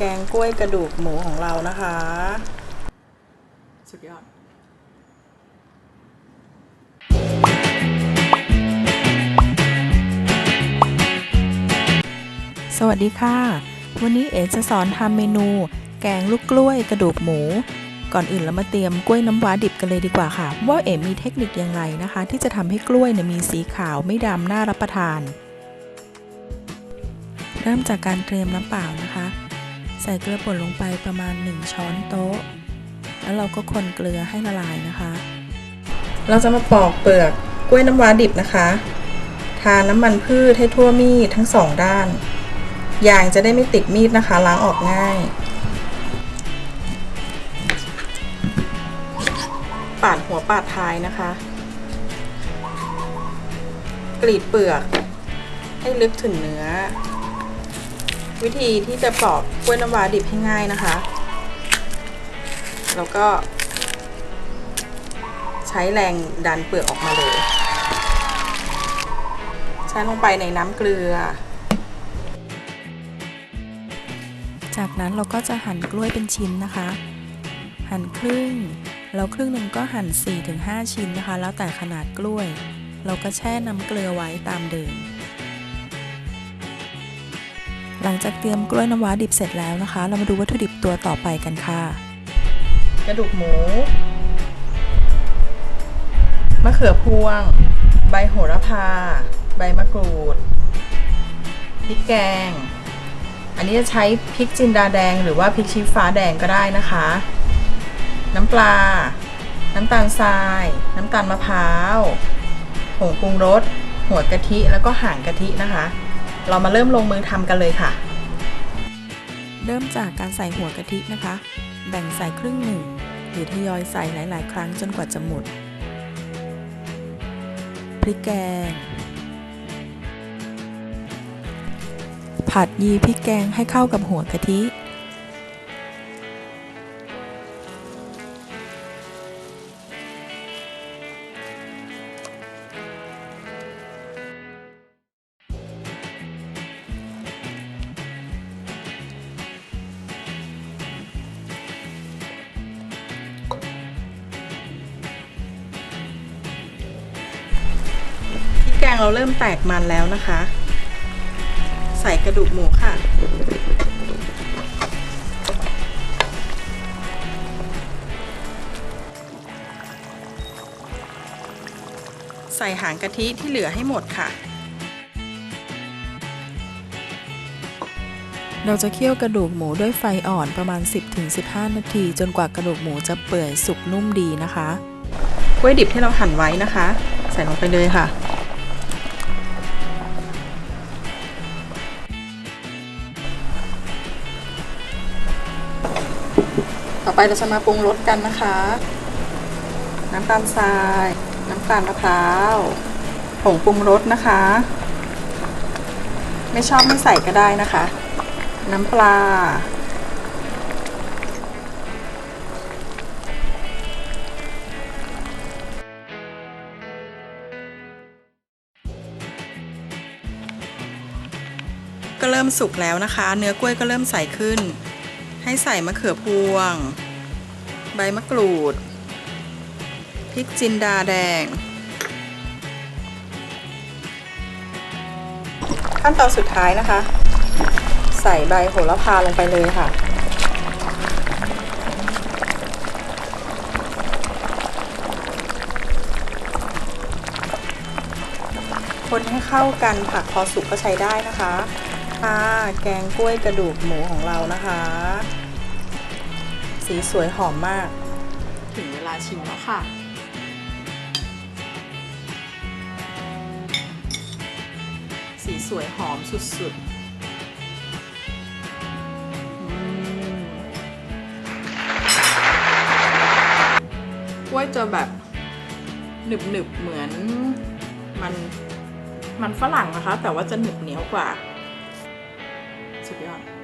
แกงกล้วยกระดูกหมูของเรานะคะ สุดยอดสวัสดีค่ะ วันนี้เอ๋จะสอนทำเมนู แกงลูกกล้วยกระดูกหมู ก่อนอื่นเรามาเตรียมกล้วยน้ำว้าดิบกันเลยดีกว่าค่ะ ว่าเอ๋มีเทคนิคยังไงนะคะ ที่จะทำให้กล้วยเนี่ยมีสีขาวไม่ดำน่ารับประทาน เริ่มจากการเตรียมน้ำเปล่านะคะ ส่เกลือป่นลงไปประมาณ 1 ช้อนโต๊ะ แล้วเราก็คนเกลือให้ละลายนะคะ เราจะมาปอกเปลือกกล้วยน้ำว้าดิบนะคะ ทาน้ำมันพืชให้ทั่วมีดทั้งสองด้านยางจะได้ไม่ติดมีดนะคะ ล้างออกง่าย ปาดหัวปาดท้ายนะคะ กรีดเปลือก ให้ลึกถึงเนื้อ วิธีที่จะปอกกล้วยน้ำว้าดิบให้ง่ายนะคะ แล้วก็ ใช้แรงดันเปลือกออกมาเลย ใช้ลงไปในน้ำเกลือ จากนั้นเราก็จะหั่นกล้วยเป็นชิ้นนะคะ หั่นครึ่ง แล้วครึ่งหนึ่งก็หั่น 4-5 ชิ้นนะคะ แล้วแต่ขนาดกล้วย เราก็แช่น้ำเกลือไว้ตามเดิม หลังจากเตรียมกล้วยน้ำว้าดิบเสร็จแล้วนะคะ เรามาดูวัตถุดิบตัวต่อไปกันค่ะ กระดูกหมู มะเขือพวง ใบโหระพา ใบมะกรูด พริกแกง อันนี้จะใช้พริกจินดาแดงหรือว่าพริกชี้ฟ้าแดงก็ได้นะคะ น้ำปลา น้ำตาลทราย น้ำตาลมะพร้าว ผงปรุงรส หัวกะทิ แล้วก็หางกะทินะคะ เรามาเริ่มลงมือทำกันเลยค่ะ เริ่มจากการใส่หัวกะทินะคะ แบ่งใส่ครึ่งหนึ่ง หรือทยอยใส่หลาย ๆ ครั้งจนกว่าจะหมด พริกแกง ผัดยีพริกแกงให้เข้ากับหัวกะทิ แกงเราเริ่มแตกมันแล้วนะคะ ใส่กระดูกหมูค่ะ ใส่หางกะทิที่เหลือให้หมดค่ะ เราจะเคี่ยวกระดูกหมูด้วยไฟอ่อนประมาณ 10-15 นาที จนกว่ากระดูกหมูจะเปื่อยสุกนุ่มดีนะคะกล้วยดิบที่เราหั่นไว้นะคะ ใส่ลงไปเลยค่ะ ต่อไปเราจะมาปรุงรสกันนะคะ น้ำตาลทราย น้ำตาลมะพร้าวผงปรุงรสนะคะ ไม่ชอบไม่ใส่ก็ได้นะคะ น้ำปลา ก็เริ่มสุกแล้วนะคะ เนื้อกล้วยก็เริ่มใสขึ้น ให้ใส่มะเขือพวง ใบมะกรูด พริกจินดาแดง ขั้นตอนสุดท้ายนะคะ ใส่ใบโหระพาลงไปเลยค่ะคนให้เข้ากันผักพอสุกก็ใช้ได้นะคะ ค่ะ แกงกล้วยกระดูกหมูของเรานะคะ สีสวยหอมมาก ถึงเวลาชิมแล้วค่ะ สีสวยหอมสุดๆอืกล้วยจะแบบหนึบๆเหมือนมันมันฝรั่งนะคะ แต่ว่าจะหนึบเหนียวกว่า สุดยอด